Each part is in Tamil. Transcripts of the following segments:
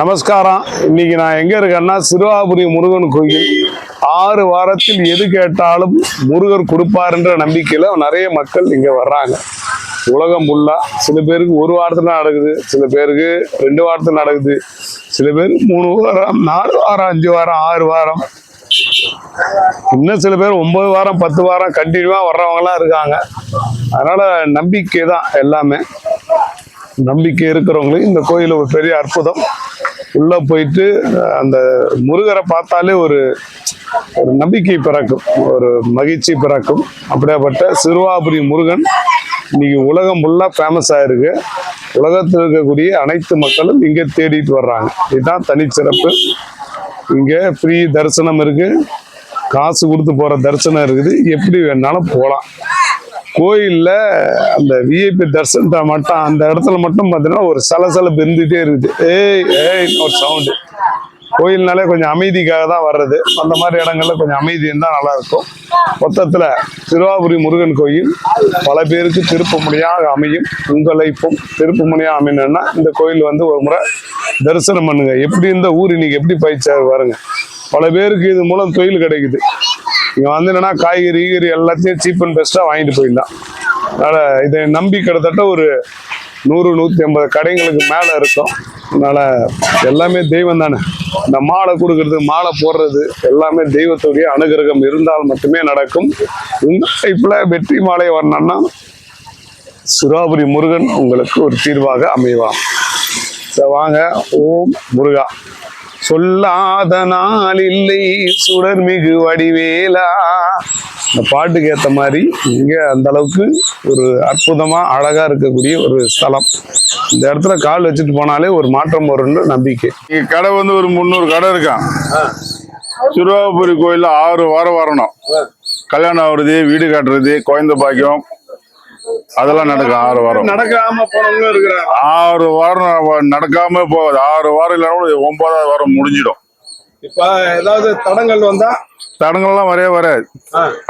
நமஸ்காரம். இன்னைக்கு நான் எங்க இருக்கேன்னா சிறுவாபுரி முருகன் கோயில். ஆறு வாரத்தில் எது கேட்டாலும் முருகர் கொடுப்பாருன்ற நம்பிக்கையில் நிறைய மக்கள் இங்க வர்றாங்க. உலகம் ஃபுல்லா சில பேருக்கு ஒரு வாரத்தில் நடக்குது. சில பேருக்கு ரெண்டு வாரத்தில் நடக்குது. சில பேருக்கு மூணு வாரம் நாலு வாரம் அஞ்சு வாரம் ஆறு வாரம். இன்னும் சில பேர் ஒன்பது வாரம் பத்து வாரம் கண்டினியூவா வர்றவங்கலாம் இருக்காங்க. அதனால நம்பிக்கை தான் எல்லாமே. நம்பிக்கை இருக்கிறவங்களுக்கு இந்த கோயில் ஒரு பெரிய அற்புதம். உள்ள போயிட்டு அந்த முருகரை பார்த்தாலே ஒரு ஒரு நம்பிக்கை பிறக்கும் ஒரு மகிழ்ச்சி பிறக்கும். அப்படியாப்பட்ட சிறுவாபுரி முருகன் இன்னைக்கு உலகம் ஃபுல்லாக ஃபேமஸ் ஆயிருக்கு. உலகத்தில் இருக்கக்கூடிய அனைத்து மக்களும் இங்கே தேடிட்டு வர்றாங்க. இதுதான் தனிச்சிறப்பு. இங்கே ஃப்ரீ தரிசனம் இருக்குது காசு கொடுத்து போகிற தரிசனம் இருக்குது. எப்படி வேணாலும் போகலாம் கோயில்ல அந்த விஐபி தர்சனத்தை மட்டும் அந்த இடத்துல மட்டும் பார்த்தீங்கன்னா ஒரு சலசலப்பு இருந்துகிட்டே இருக்குது. ஏய் ஏய் ஒரு சவுண்டு கோயில்னாலே கொஞ்சம் அமைதிக்காக தான் வர்றது. அந்த மாதிரி இடங்கள்ல கொஞ்சம் அமைதி இருந்தால் நல்லா இருக்கும் மொத்தத்துல திருவாபுரி முருகன் கோயில் பல பேருக்கு திருப்புமுனையாக அமையும். உங்களைப்பும் திருப்புமுனையாக அமையணும்னா இந்த கோயில் வந்து ஒரு முறை தரிசனம் பண்ணுங்க. எப்படி இந்த ஊர் இன்னைக்கு எப்படி பயிற்சியாக பாருங்க. பல பேருக்கு இது மூலம் தொழில் கிடைக்குது. இங்க வந்து காய்கறி கீகறி எல்லாத்தையும் சீப் அண்ட் பெஸ்டா வாங்கிட்டு போயிடலாம். அதனால இதை நம்பி கிட்டத்தட்ட ஒரு நூறு நூத்தி ஐம்பது கடைங்களுக்கு மேல இருக்கும். அதனால எல்லாமே தெய்வம் தானே. இந்த மாலை கொடுக்கறது மாலை போடுறது எல்லாமே தெய்வத்துடைய அனுகிரகம் இருந்தால் மட்டுமே நடக்கும். உங்கள் லைஃப்ல வெற்றி மாலை வரணும்னா சுராபுரி முருகன் உங்களுக்கு ஒரு தீர்வாக அமைவான். சரி, வாங்க. ஓம் முருகா. சொல்லாத நாள் இல்லை சுடர் மிகு வடிவேலா. இந்த பாட்டுக்கு ஏத்த மாதிரி இங்க அந்த அளவுக்கு ஒரு அற்புதமா அழகா இருக்கக்கூடிய ஒரு ஸ்தலம். இந்த இடத்துல கால் வச்சுட்டு போனாலே ஒரு மாற்றம் வரும்னு நம்பிக்கை. கடை வந்து ஒரு முந்நூறு கடை இருக்கான் சிறுவாபுரி கோயிலில் ஆறு வாரம் வரணும். கல்யாணம் ஆகுறது வீடு கட்டுறது குழந்தை பாக்கியம் அதெல்லாம் நடக்கும் ஆறு வாரம். நடக்காம போனவங்க இருக்கிறாங்க. ஆறு வாரம் நடக்காம போகாது. ஆறு வாரம் இல்லைன்னா கூட ஒன்பதாவது வாரம் முடிஞ்சிடும். இப்ப ஏதாவது தடங்கள் வந்தா? தடங்கள்லாம் வரவே வராது.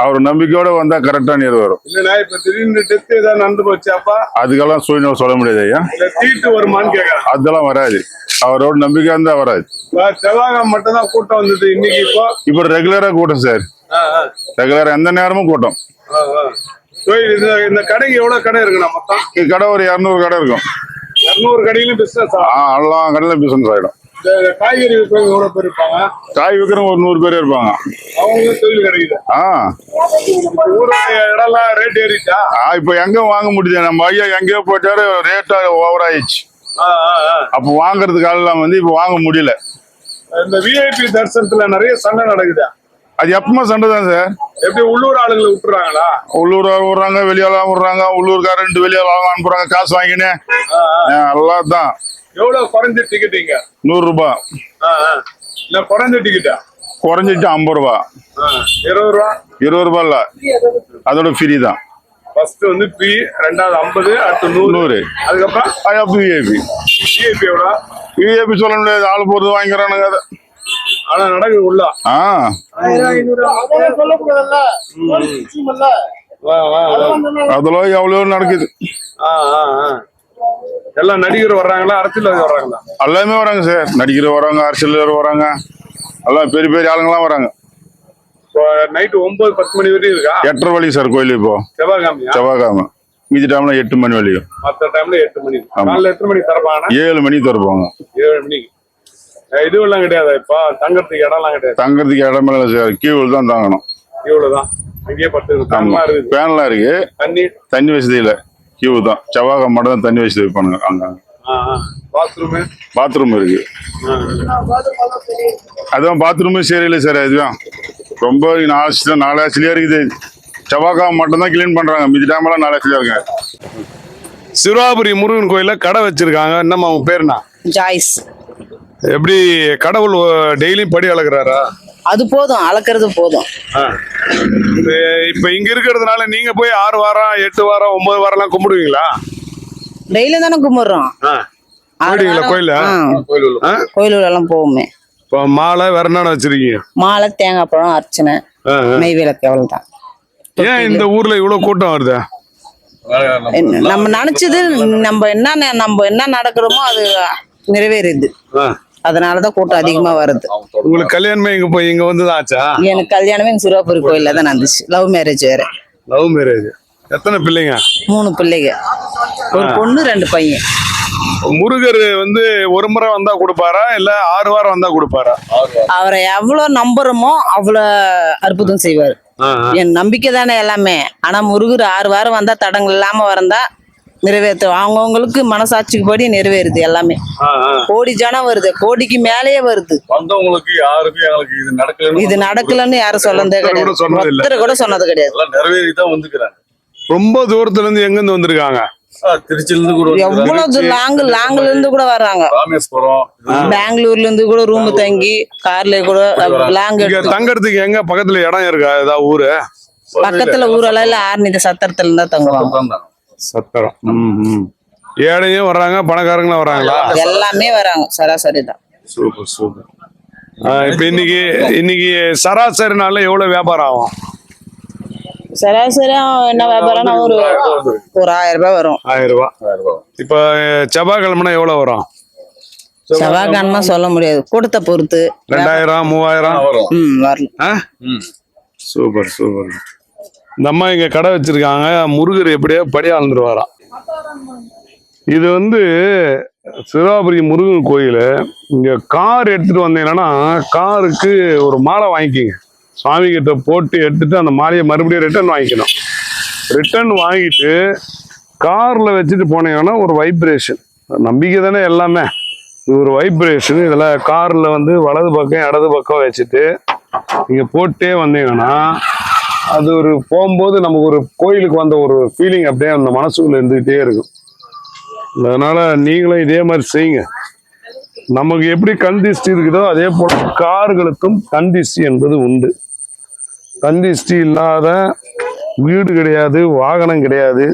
அவர் நம்பிக்கையோட வந்தா கரெக்டா நீர் வரும். இல்லைன்னா இப்ப திடீர்னு டெத் ஏதாவது நடந்து போச்சாப்பா அதுக்கெல்லாம் சூழ்நிலை சொல்ல முடியாது ஐயா. தீட்டு வருமான்னு கேக்குறேன் அதெல்லாம் வராது. அவரோட நம்பிக்கை இருந்தா வராது. செவ்வாய்க்கிழமை மட்டும் தான் கூட்டம் வந்தது. இன்னைக்கு இப்போ? இப்போ ரெகுலரா கூட்டம் சார் ரெகுலரா எந்த நேரமும் கூட்டம். இந்த இந்த கடைக்கு எவ்வளவு கடை இருக்குண்ணா மொத்தம்? கடை ஒரு இரநூறு கடை இருக்கும். இருநூறு கடையிலும் பிசினஸ் ஆ? எல்லாம் கடையில் பிசினஸ் இந்த காய்கறி விற்பவங்க எவ்வளவு பேர் இருப்பாங்க? காய் விற்கிறவங்க ஒரு நூறு பேர் இருப்பாங்க. அவங்களுக்கு தொழில் கிடைக்குது? ஆ. ஊருடைய இடம்லாம் ரேட் ஏறிட்டா ஆ, இப்போ எங்க வாங்க முடியுது நம்ம ஐயா எங்கேயோ போயிட்டாரு ரேட் ஓவர் ஆயிடுச்சு. அப்போ வாங்குறதுக்கு ஆளெல்லாம் வந்து இப்போ வாங்க முடியல. இந்த விஐபி தரிசனத்துல நிறைய சண்டை நடக்குது? அது எப்பவுமே சண்டை தான் சார். எப்படி உள்ளூர் ஆளுங்களை விட்டுறாங்களா? உள்ளூர் விடுறாங்க வெளியாலாம் விடுறாங்க உள்ளூர்கார ரெண்டு வெளியால அனுப்புறாங்க காசு வாங்கினேன். எல்லாம் தான் எவ்வளவு குறைஞ்ச டிக்கெட்டுங்க நூறு ரூபாய் இல்ல குறைஞ்ச டிக்கெட்டா குறைஞ்சிட்டு ஐம்பது ரூபா. இருபது ரூபா? இருபது ரூபாய் இல்ல. அதோட ஃப்ரீ தான். ஃபர்ஸ்ட் வந்து பி ரெண்டாவது ஐம்பது அடுத்து நூறு. நூறு. அதுக்கப்புறம்? அது விஐபி விஐபி எவ்வளோ விஐபி சொல்ல முடியாது. ஆள் போறது வாங்கிக்கிறானுங்க அதை. ஆனா நடக்குது உள்ள. ஆ. அதெல்லாம் எவ்வளோ நடக்குது. எல்லாம் நடிகர் வர்றாங்களா அரசியல்வாதி வர்றாங்களா? எல்லாமே வராங்க சார். நடிகர் வராங்க அரசியல் வராங்க. எல்லாம் பெரிய பெரிய ஆளுங்கெல்லாம் வராங்க. நைட்டு ஒன்பது பத்து மணி வரையும் இருக்கா? எட்டரை வழி சார் கோயில் இப்போ. செவ்வாய்க்கிழமையா? செவ்வாய்க்கிழமை. மீதி டைம்ல எட்டு மணி வரையும். மற்ற டைம்ல எட்டு மணி. எத்தனை மணிக்கு திறப்பாங்கன்னா ஏழு மணிக்கு திறப்பாங்க. ஏழு மணிக்கு. இதுவெல்லாம் கிடையாது இப்போ? தங்கறதுக்கு இடம்லாம் கிடையாது. தங்கறதுக்கு இடமே இல்லை சார் கியூவில் தான் தாங்கணும். இவ்வளவுதான். அங்கேயே பத்து ஃபேன்லாம் இருக்கு. தண்ணி? தண்ணி வசதி இல்லை. கியூ தான். செவ்வாய்க்கிழமை மட்டும் தான் தண்ணி வசதி வைப்பானுங்க அங்க. பாத்ரூமு பாத்ரூம் இருக்கு. அதான் பாத்ரூமே சரியில்லை சார் அதுதான் ரொம்ப நாலு நாலு ஆசிலியா இருக்குது. செவ்வாய்க்கிழமை மட்டும் தான் கிளீன் பண்றாங்க. மீதி டைம்லாம் நாலு ஆசிலியா இருக்காங்க சிறுவாபுரி முருகன் கோயில்ல கடை வச்சிருக்காங்க. என்னம்மா அவங்க பேருனா ஜாய்ஸ். எப்படி கடவுள் டெய்லியும் படி அளக்குறாரா அது போதும் அளக்கிறது போதும். இப்ப இங்க இருக்கிறதுனால நீங்க போய் ஆறு வாரம் எட்டு வாரம் ஒன்பது வாரம் எல்லாம் கும்பிடுவீங்களா? டெய்லி தானே கும்பிடுறோம். போயிடுவீங்களா. கோயில. கோயிலுல எல்லாம் போவோமே. இப்போ மாலை வேற என்னென்ன வச்சிருக்கீங்க? மாலை தேங்காய் பழம் அர்ச்சனை. நெய் விளக்கு அவ்வளவுதான். ஏன் இந்த ஊர்ல இவ்வளவு கூட்டம் வருது? என்ன- நம்ம நினைச்சது நம்ம என்ன நம்ம என்ன நடக்கிறோமோ அது நிறைவேறுது. அதனாலதான் கூட்டம் அதிகமா வருது. உங்களுக்கு கல்யாணமே இங்க போய் இங்க வந்து ஆச்சா? எனக்கு கல்யாணமே எங்க சிறுவாபுரி கோயில்ல தான் நடந்துச்சு. லவ் மேரேஜ் வேற. லவ் மேரேஜ் எத்தனை பிள்ளைங்க? மூணு பிள்ளைங்க. ஒரு பொண்ணு ரெண்டு பையன். முருகர் வந்து ஒரு முறை வந்தா கொடுப்பாரா? இல்ல ஆறு வாரம் வந்தா கொடுப்பாரா? அவரை எவ்வளவு நம்புறோமோ அவ்வளவு அற்புதம் செய்வார். என் நம்பிக்கை தானே எல்லாமே. ஆனா முருகர் ஆறு வாரம் வந்தா தடங்கள் இல்லாம வரந்தா நிறைவேற்று அவங்கவுங்களுக்கு மனசாட்சிக்கு படி நிறைவேறுது எல்லாமே. கோடி ஜனம் வருது. கோடிக்கு மேலேயே வருது. வந்தவங்களுக்கு எங்களுக்கு இது நடக்கலன்னு இது நடக்கலன்னு யாரும் சொன்னதே கிடையாது. சொன்னது இல்ல. ஒருத்தர் கூட சொன்னது கிடையாது. எல்லாம் நிறைவேறி தான் வந்துக்கிறாங்க ரொம்ப தூரத்துல இருந்து எங்க இருந்து வந்திருக்காங்க கூட. எவ்வளவு லாங் லாங்ல இருந்து கூட வர்றாங்க ராமேஸ்வரம் பெங்களூர்ல இருந்து கூட ரூம் தங்கி கார்ல கூட லாங் தங்கறதுக்கு எங்க பக்கத்துல இடம் இருக்கா? ஏதாவது ஊரு? பக்கத்துல ஊரெல்லாம் இல்ல. ஆர்னித சத்திரத்துல இருந்தா தங்குவாங்க. சத்திரம். ம், ம். ஏழையும் வர்றாங்க பணக்காரங்களும் வர்றாங்களா? எல்லாமே வராங்க சராசரி தான் சூப்பர். சூப்பர் இப்ப இன்னைக்கு இன்னைக்கு சராசரி நாள்ல எவ்வளவு வியாபாரம் ஆகும்? சராசரி என்ன வியாபாரம்னா ஒரு ஒரு ஆயிரம் ரூபாய் வரும். ஆயிரம் ரூபாய். இப்ப செவ்வாய்க்கிழமைனா எவ்வளவு வரும்? செவ்வாய்க்கிழமை சொல்ல முடியாது. கூட்டத்தை பொறுத்து. ரெண்டாயிரம் மூவாயிரம்? வரும். ம் வரல ஆ? ம். Super super. இந்த அம்மா இங்க கடை வச்சிருக்காங்க. முருகர் எப்படியோ படி அளந்துருவாராம் இது வந்து சிவாபுரி முருகன் கோயில். இங்க கார் எடுத்துட்டு வந்தீங்கன்னா காருக்கு ஒரு மாலை வாங்கிக்கிங்க. சுவாமி கிட்ட போட்டு எடுத்துட்டு அந்த மாலையை மறுபடியும் ரிட்டர்ன் வாங்கிக்கணும். ரிட்டர்ன் வாங்கிட்டு கார்ல வச்சுட்டு போனீங்கன்னா ஒரு வைப்ரேஷன் நம்பிக்கை தானே எல்லாமே. இது ஒரு வைப்ரேஷன் இதில் காரில் வந்து வலது பக்கம் இடது பக்கம் வச்சுட்டு நீங்கள் போட்டே வந்தீங்கன்னா அது ஒரு போகும்போது நமக்கு ஒரு கோயிலுக்கு வந்த ஒரு ஃபீலிங் அப்படியே அந்த மனசுக்குள்ள இருந்துகிட்டே இருக்கும். அதனால நீங்களும் இதே மாதிரி செய்யுங்க. நமக்கு எப்படி கண் திஷ்டி இருக்குதோ அதே போல கார்களுக்கும் கண் திஷ்டி என்பது உண்டு. கண் திஷ்டி இல்லாத வீடு கிடையாது வாகனம் கிடையாது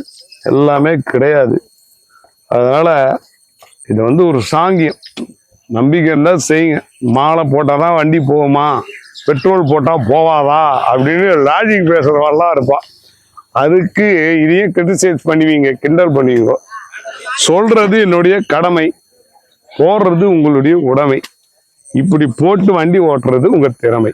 எல்லாமே கிடையாது. அதனால இது வந்து ஒரு சாங்கியம். நம்பிக்கை இருந்தால் செய்யுங்க. மாலை போட்டால் தான் வண்டி போகுமா? பெட்ரோல் போட்டால் போவாதா அப்படின்னு லாஜிக் பேசுகிறவெல்லாம் இருப்பான். அதுக்கு இதையும் கிரிட்டிசைஸ் பண்ணுவீங்க கிண்டல் பண்ணுவீங்க. சொல்கிறது என்னுடைய கடமை போடுறது உங்களுடைய உடைமை. இப்படி போட்டு வண்டி ஓட்டுறது உங்கள் திறமை.